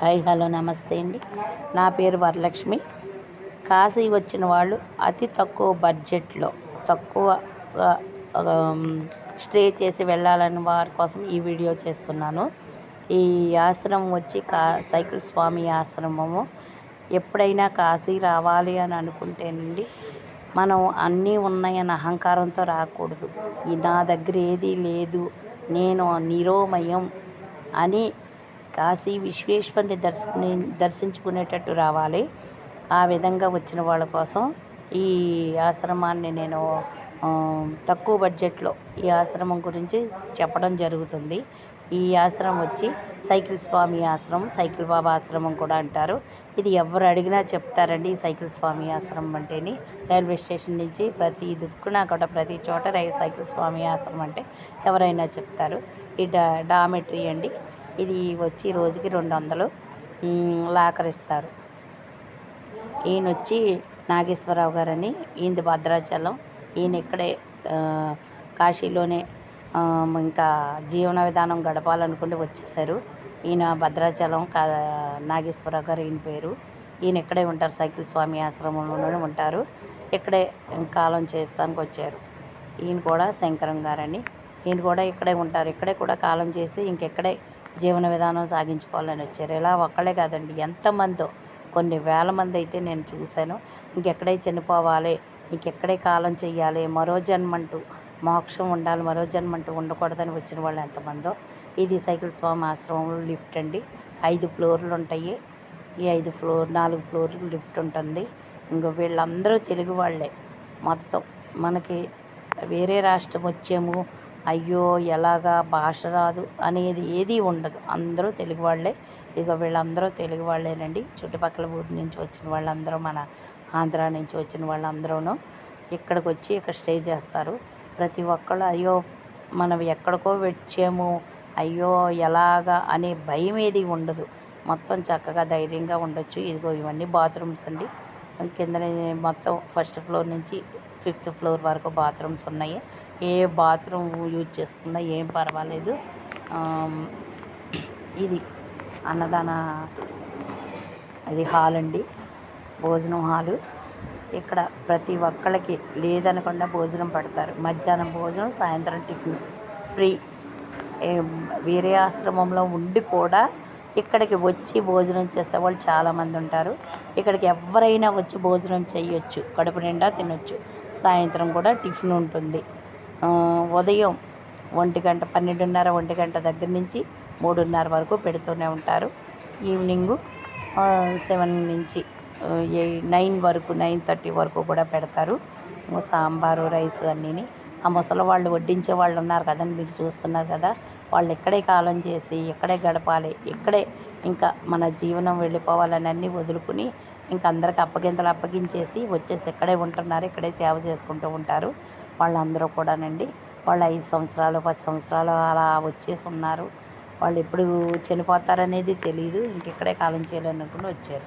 Hi hello నమస్తే అండి. నా పేరు వరలక్ష్మి. కాశీ వచ్చిన వాళ్ళు అతి తక్కువ బడ్జెట్లో తక్కువ స్టే చేసి వెళ్ళాలని వారి కోసం ఈ వీడియో చేస్తున్నాను. ఈ ఆశ్రమం వచ్చి కా సైకిల్ స్వామి ఆశ్రమము. ఎప్పుడైనా కాశీ రావాలి అని అనుకుంటేనండి మనం అన్నీ ఉన్నాయని అహంకారంతో రాకూడదు. ఈ నా దగ్గర ఏదీ లేదు నేను నిరోమయం అని కాశీ విశ్వేశ్వరుని దర్శకుని దర్శించుకునేటట్టు రావాలి. ఆ విధంగా వచ్చిన వాళ్ళ కోసం ఈ ఆశ్రమాన్ని నేను తక్కువ బడ్జెట్లో ఈ ఆశ్రమం గురించి చెప్పడం జరుగుతుంది. ఈ ఆశ్రమం వచ్చి సైకిల్ స్వామి ఆశ్రమం సైకిల్ బాబా ఆశ్రమం కూడా అంటారు. ఇది ఎవరు అడిగినా చెప్తారండి ఈ సైకిల్ స్వామి ఆశ్రమం అంటేని. రైల్వే స్టేషన్ నుంచి ప్రతి దుక్కున కూడా ప్రతి చోట రై సైకిల్ స్వామి ఆశ్రమం అంటే ఎవరైనా చెప్తారు. ఈ డా డామెట్రీ అండి. ఇది వచ్చి రోజుకి రెండు వందలు లాకరిస్తారు. ఈయన వచ్చి నాగేశ్వరరావు గారని ఈయనది భద్రాచలం ఈయన ఇక్కడే కాశీలోనే ఇంకా జీవన విధానం గడపాలనుకుంటే వచ్చేసారు. ఈయన భద్రాచలం కా నాగేశ్వరరావు గారు ఈయన పేరు. ఈయన ఇక్కడే ఉంటారు సైకిల్ స్వామి ఆశ్రమంలోనే ఉంటారు. ఇక్కడే కాలం చేస్తానికి వచ్చారు. ఈయన కూడా శంకరం గారని. ఈయన కూడా ఇక్కడే ఉంటారు. ఇక్కడే కూడా కాలం చేసి ఇంకెక్కడే జీవన విధానం సాగించుకోవాలని వచ్చారు. ఇలా ఒక్కళ్ళే కాదండి ఎంతమందో కొన్ని వేల మంది అయితే నేను చూశాను. ఇంకెక్కడే చనిపోవాలి ఇంకెక్కడే కాలం చెయ్యాలి మరో జన్మంటూ మోక్షం ఉండాలి మరో జన్మంటూ ఉండకూడదని వచ్చిన వాళ్ళు ఎంతమందో. ఇది సైకిల్ స్వామి ఆశ్రమంలో లిఫ్ట్ అండి. ఐదు ఫ్లోర్లు ఉంటాయి. ఈ ఐదు ఫ్లోర్ నాలుగు ఫ్లోర్లు లిఫ్ట్ ఉంటుంది. ఇంకో వీళ్ళందరూ తెలుగు వాళ్ళే. మొత్తం మనకి వేరే రాష్ట్రం వచ్చాము అయ్యో ఎలాగా భాష రాదు అనేది ఏది ఉండదు. అందరూ తెలుగు వాళ్ళే ఇక వీళ్ళందరూ తెలుగు వాళ్ళేనండి చుట్టుపక్కల ఊరి నుంచి వచ్చిన వాళ్ళందరూ మన ఆంధ్ర నుంచి వచ్చిన వాళ్ళందరూనూ ఇక్కడికి వచ్చి ఇక్కడ స్టే చేస్తారు. ప్రతి ఒక్కళ్ళు అయ్యో మనం ఎక్కడికో వచ్చాము అయ్యో ఎలాగా అనే భయం ఏది ఉండదు. మొత్తం చక్కగా ధైర్యంగా ఉండొచ్చు. ఇదిగో ఇవన్నీ బాత్రూమ్స్ అండి. కింద మొత్తం ఫస్ట్ ఫ్లోర్ నుంచి ఫిఫ్త్ ఫ్లోర్ వరకు బాత్రూమ్స్ ఉన్నాయి. ఏ బాత్రూమ్ యూజ్ చేసుకున్నా ఏం పర్వాలేదు. ఇది అన్నదాన ఇది హాల్ అండి. భోజనం హాలు. ఇక్కడ ప్రతి ఒక్కళ్ళకి లేదనకుండా భోజనం పెడతారు. మధ్యాహ్నం భోజనం సాయంత్రం టిఫిన్. ఫ్రీ. వేరే ఆశ్రమంలో ఉండి కూడా ఇక్కడికి వచ్చి భోజనం చేసేవాళ్ళు చాలామంది ఉంటారు. ఇక్కడికి ఎవరైనా వచ్చి భోజనం చేయొచ్చు కడుపు నిండా తినొచ్చు. సాయంత్రం కూడా టిఫిన్ ఉంటుంది. ఉదయం ఒంటి గంట పన్నెండున్నర ఒంటి గంట దగ్గర నుంచి మూడున్నర వరకు పెడుతూనే ఉంటారు. ఈవినింగు సెవెన్ నుంచి ఎయిట్ నైన్ వరకు నైన్ థర్టీ వరకు కూడా పెడతారు. సాంబారు రైస్ అన్నీని ఆ ముసలి వాళ్ళు వడ్డించే వాళ్ళు ఉన్నారు కదండి మీరు చూస్తున్నారు కదా. వాళ్ళు ఇక్కడే కాలం చేసి ఇక్కడే గడపాలి ఇక్కడే ఇంకా మన జీవనం వెళ్ళిపోవాలని అన్నీ వదులుకుని ఇంకా అందరికి అప్పగింతలు అప్పగించేసి వచ్చేసి ఇక్కడే ఉంటున్నారు ఇక్కడే సేవ చేసుకుంటూ ఉంటారు వాళ్ళందరూ కూడానండి. వాళ్ళు ఐదు సంవత్సరాలు పది సంవత్సరాలు అలా వచ్చేసి ఉన్నారు. వాళ్ళు ఎప్పుడు చనిపోతారనేది తెలియదు ఇంక ఇక్కడే కాలం చేయాలనుకుని వచ్చారు.